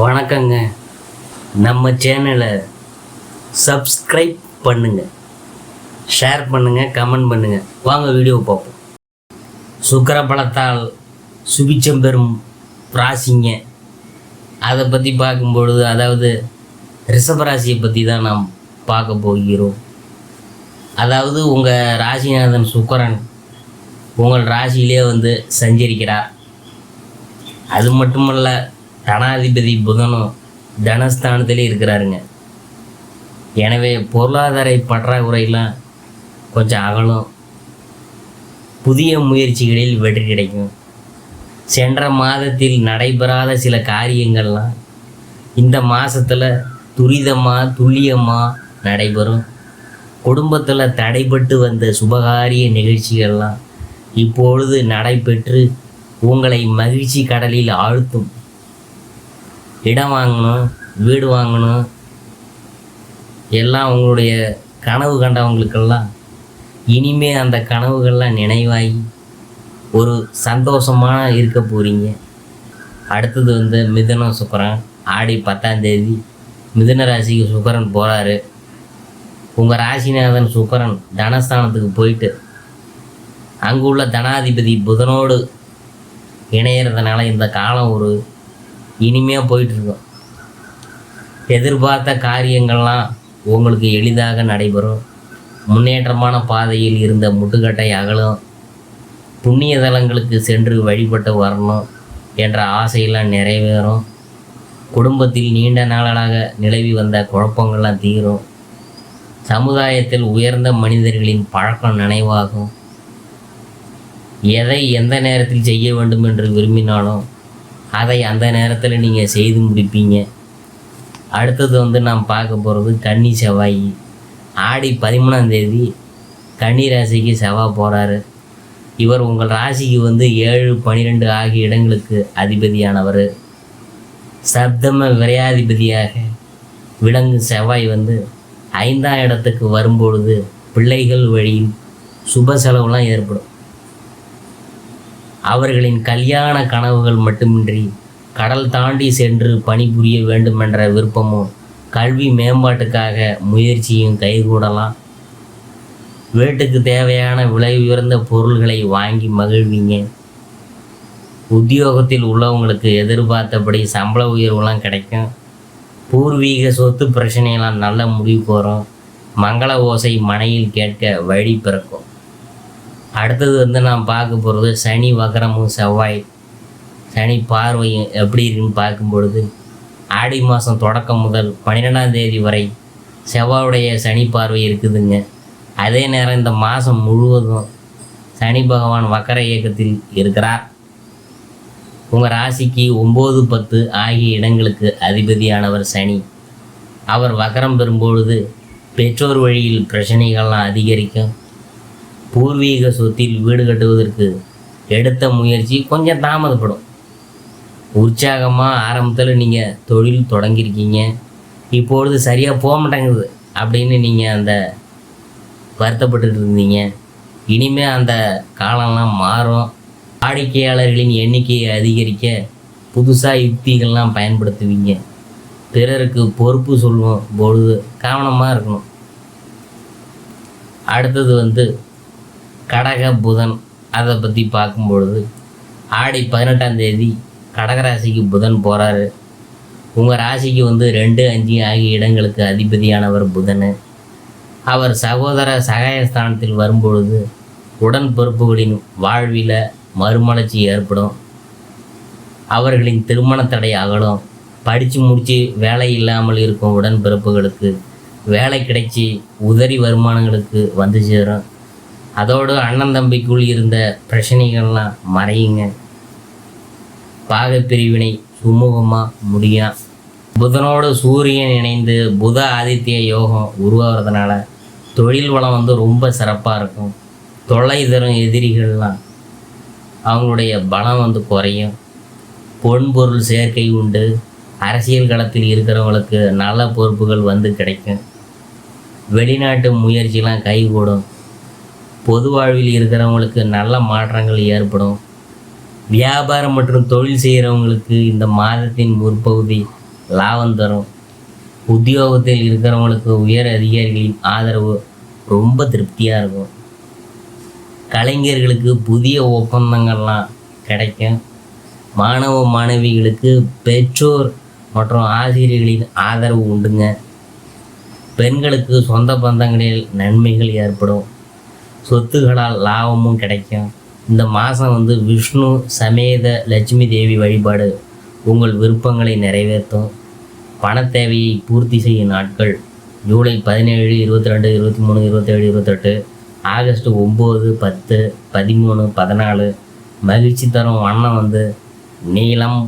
வணக்கங்க. நம்ம சேனலை சப்ஸ்கிரைப் பண்ணுங்க. ஷேர் பண்ணுங்கள் கமெண்ட் பண்ணுங்கள் வாங்க வீடியோ பார்ப்போம். சுக்கர பழத்தால் சுபிச்சம் பெறும் ராசிங்க. அதை பற்றி பார்க்கும்பொழுது அதாவது ரிஷபராசியை பற்றி தான் நாம் பார்க்க போகிறோம். அதாவது உங்கள் ராசிநாதன் சுக்கரன் உங்கள் ராசியிலே வந்து சஞ்சரிக்கிறார். அது மட்டுமல்ல தனாதிபதி புதனும் தனஸ்தானத்திலே இருக்கிறாருங்க. எனவே பொருளாதார பற்றாக்குறையெல்லாம் கொஞ்சம் அகலும். புதிய முயற்சிகளில் வெற்றி கிடைக்கும். சென்ற மாதத்தில் நடைபெறாத சில காரியங்கள்லாம் இந்த மாதத்தில் துரிதமாக துல்லியமாக நடைபெறும். குடும்பத்தில் தடைபட்டு வந்த சுபகாரிய நிகழ்ச்சிகள்லாம் இப்பொழுது நடைபெற்று உங்களை மகிழ்ச்சி கடலில் ஆழ்த்தும். இடம் வாங்கணும் வீடு வாங்கணும். எல்லாம் அவங்களுடைய கனவு கண்டவங்களுக்கெல்லாம் இனிமே அந்த கனவுகள்லாம் நினைவாகி ஒரு சந்தோஷமாக இருக்க போகிறீங்க அடுத்தது வந்து மிதுனம் சுக்கரன் ஆடி பத்தாந்தேதி மிதுன ராசிக்கு சுக்கரன் போகிறாரு உங்கள் ராசிநாதன் சுக்கரன் தனஸ்தானத்துக்கு போயிட்டு அங்குள்ள தனாதிபதி புதனோடு இணையறதுனால இந்த காலம் ஒரு இனிமையாக போயிட்டுருக்கோம். எதிர்பார்த்த காரியங்கள்லாம் உங்களுக்கு எளிதாக நடைபெறும். முன்னேற்றமான பாதையில் இருந்த முட்டுக்கட்டை அகலும். புண்ணிய தலங்களுக்கு சென்று வழிபட்டு வரணும் என்ற ஆசையெல்லாம் நிறைவேறும். குடும்பத்தில் நீண்ட நாளாக நிலவி வந்த குழப்பங்கள்லாம் தீரும். சமுதாயத்தில் உயர்ந்த மனிதர்களின் பழக்கம் நினைவாகும். எதை எந்த நேரத்தில் செய்ய வேண்டும் என்று விரும்பினாலும் அதை அந்த நேரத்தில் நீங்கள் செய்து முடிப்பீங்க. அடுத்தது வந்து நாம் பார்க்க போகிறது கன்னி செவ்வாய். ஆடி பதிமூணாம் தேதி கன்னி ராசிக்கு செவ்வாய் போகிறாரு இவர் உங்கள் ராசிக்கு வந்து ஏழு பன்னிரெண்டு ஆகிய இடங்களுக்கு அதிபதியானவர். சப்தம விரையாதிபதியாக விலங்கும் செவ்வாய் வந்து ஐந்தாம் இடத்துக்கு வரும்பொழுது பிள்ளைகள் வழியில் சுப செலவுலாம் ஏற்படும். அவர்களின் கல்யாண கனவுகள் மட்டுமின்றி கடல் தாண்டி சென்று பணிபுரிய வேண்டுமென்ற விருப்பமும் கல்வி மேம்பாட்டுக்காக முயற்சியும் கைகூடலாம். வீட்டுக்கு தேவையான விலை உயர்ந்த பொருள்களை வாங்கி மகிழ்வீங்க. உத்தியோகத்தில் உள்ளவங்களுக்கு எதிர்பார்த்தபடி சம்பள உயர்வுலாம் கிடைக்கும். பூர்வீக சொத்து பிரச்சனையெல்லாம் நல்ல முடிவுக்கு வரும். மங்கள ஓசை மனையில் கேட்க வழி பிறக்கும். அடுத்தது வந்து நான் பார்க்க போகிறது சனி வக்கரமும் செவ்வாய். சனி பார்வையும் எப்படி இருக்குன்னு பார்க்கும் பொழுது ஆடி மாதம் தொடக்கம் முதல் பன்னிரெண்டாம் தேதி வரை செவ்வாயுடைய சனி பார்வை இருக்குதுங்க. அதே நேரம் இந்த மாதம் முழுவதும் சனி பகவான் வக்கர இயக்கத்தில் இருக்கிறார். உங்கள் ராசிக்கு ஒம்பது பத்து ஆகிய இடங்களுக்கு அதிபதியானவர் சனி. அவர் வக்கரம் பெறும்பொழுது பெற்றோர் வழியில் பிரச்சனைகள்லாம் அதிகரிக்கும். பூர்வீக சொத்தில் வீடு கட்டுவதற்கு எடுத்த முயற்சி கொஞ்சம் தாமதப்படும். உற்சாகமாக ஆரம்பத்தில் நீங்கள் தொழில் தொடங்கியிருக்கீங்க இப்பொழுது சரியாக போக மாட்டேங்குது அப்படின்னு நீங்கள் அந்த வருத்தப்பட்டுட்டு இருந்தீங்க. இனிமே அந்த காலம்லாம் மாறும். வாடிக்கையாளர்களின் எண்ணிக்கையை அதிகரிக்க புதுசாக யுக்திகள்லாம் பயன்படுத்துவீங்க. பிறருக்கு பொறுப்பு சொல்லும் பொழுது கவனமாக இருக்கணும். அடுத்தது வந்து கடக புதன். அதை பற்றி பார்க்கும்பொழுது ஆடி பதினெட்டாம் தேதி கடகராசிக்கு புதன் போகிறாரு உங்கள் ராசிக்கு வந்து ரெண்டு அஞ்சு ஆகிய இடங்களுக்கு அதிபதியானவர் புதன். அவர் சகோதர சகாயஸ்தானத்தில் வரும்பொழுது உடன் பொறுப்புகளின் வாழ்வில் மறுமலர்ச்சி ஏற்படும். அவர்களின் திருமண தடை அகலும். படித்து முடித்து வேலை இல்லாமல் இருக்கும் உடன்பிறப்புகளுக்கு வேலை கிடைச்சி உதறி வருமானங்களுக்கு வந்து சேரும். அதோடு அண்ணன் தம்பிக்குள் இருந்த பிரச்சனைகள்லாம் மறையுங்க. பாகப்பிரிவினை சுமூகமாக முடியும் புதனோடு சூரியன் இணைந்து புத ஆதித்ய யோகம் உருவாகிறதுனால தொழில் வளம் வந்து ரொம்ப சிறப்பாக இருக்கும். தொலை தரும் எதிரிகள்லாம் அவங்களுடைய பலம் வந்து குறையும். பொன்பொருள் சேர்க்கை உண்டு. அரசியல் களத்தில் இருக்கிறவங்களுக்கு நல்ல பொறுப்புகள் வந்து கிடைக்கும். வெளிநாட்டு முயற்சிலாம் கைகூடும். பொது வாழ்வில் இருக்கிறவங்களுக்கு நல்ல மாற்றங்கள் ஏற்படும். வியாபாரம் மற்றும் தொழில் செய்கிறவங்களுக்கு இந்த மாதத்தின் முற்பகுதி லாபம் தரும். உத்தியோகத்தில் இருக்கிறவங்களுக்கு உயர் அதிகாரிகளின் ஆதரவு ரொம்ப திருப்தியாக இருக்கும். கலைஞர்களுக்கு புதிய ஒப்பந்தங்கள்லாம் கிடைக்கும். மாணவ மாணவிகளுக்கு பெற்றோர் மற்றும் ஆசிரியர்களின் ஆதரவு உண்டுங்க. பெண்களுக்கு சொந்த பந்தங்களில் நன்மைகள் ஏற்படும். சொத்துக்களால் லாபமும் கிடைக்கும். இந்த மாதம் வந்து விஷ்ணு சமேத லட்சுமி தேவி வழிபாடு உங்கள் விருப்பங்களை நிறைவேற்றும். பண தேவையை பூர்த்தி செய்யும் நாட்கள் ஜூலை பதினேழு இருபத்தி ரெண்டு இருபத்தி மூணு இருபத்தேழு இருபத்தெட்டு ஆகஸ்ட் ஒம்பது பத்து பதிமூணு பதினாலு. மகிழ்ச்சி தரும் வண்ணம் வந்து நீளம்